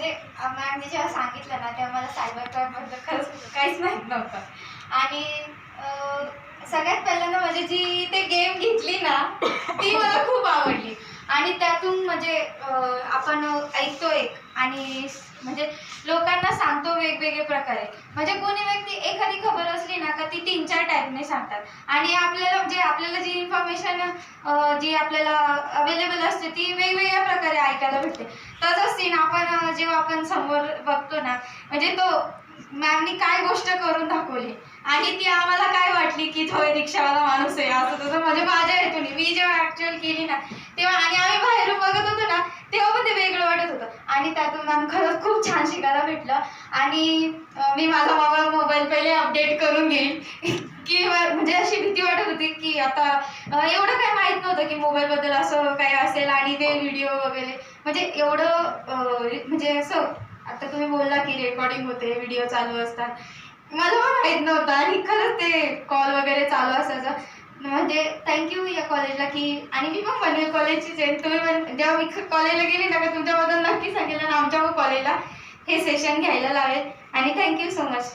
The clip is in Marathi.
म्हणजे मॅमने जेव्हा सांगितलं ना तेव्हा मला सायबर क्राईमबद्दल खरंच काहीच माहीत नव्हतं. आणि सगळ्यात पहिल्यांदा म्हणजे जी ते गेम घेतली ना ती मला खूप आवडली. आणि त्यातून म्हणजे आपण ऐकतो एक आणि म्हणजे लोकांना सांगतो वेगवेगळे प्रकारे. म्हणजे कोणी व्यक्ती एखादी खबर असली ना का ती तीन चार टाईपने सांगतात. आणि आपल्याला म्हणजे आपल्याला जी इन्फॉर्मेशन जी आपल्याला अवेलेबल असते ती वेगवेगळ्या प्रकारे ऐकायला भेटते. तसंच सीन आपण जेव्हा आपण समोर बघतो ना म्हणजे तो मॅमनी काय गोष्ट करून दाखवली? आणि ती आम्हाला काय वाटली की तो रिक्षावाला माणूस आहे? असं तसं म्हणजे माझ्या हेतून. मी जेव्हा ऍक्च्युअल केली ना तेव्हा आणि आम्ही बाहेरून बघत होतो ना तेव्हा पण ते वेगळं वाटत होतं. आणि त्यातून मॅम खरंच खूप छान शिकायला भेटलं. आणि मी माझा मोबाईल मोबाईल पहिले अपडेट करून घेईन की म्हणजे अशी भीती वाटत होती की आता एवढं काही माहीत नव्हतं की मोबाईलबद्दल असं काही असेल आणि ते व्हिडिओ वगैरे. म्हणजे एवढं म्हणजे असं आता तुम्ही बोलला की रेकॉर्डिंग होते व्हिडिओ चालू असतात. मला पण माहीत नव्हतं आणि खरंच ते कॉल वगैरे चालू असायचं. म्हणजे थँक्यू या कॉलेजला की आणि मी पण पनवेल कॉलेजचीच आहे तुम्ही पण जेव्हा मी कॉलेजला गेले ना का तुमच्याबद्दल नक्की सांगेल आणि आमच्या कॉलेजला हे सेशन घ्यायला लावेल. आणि थँक्यू सो मच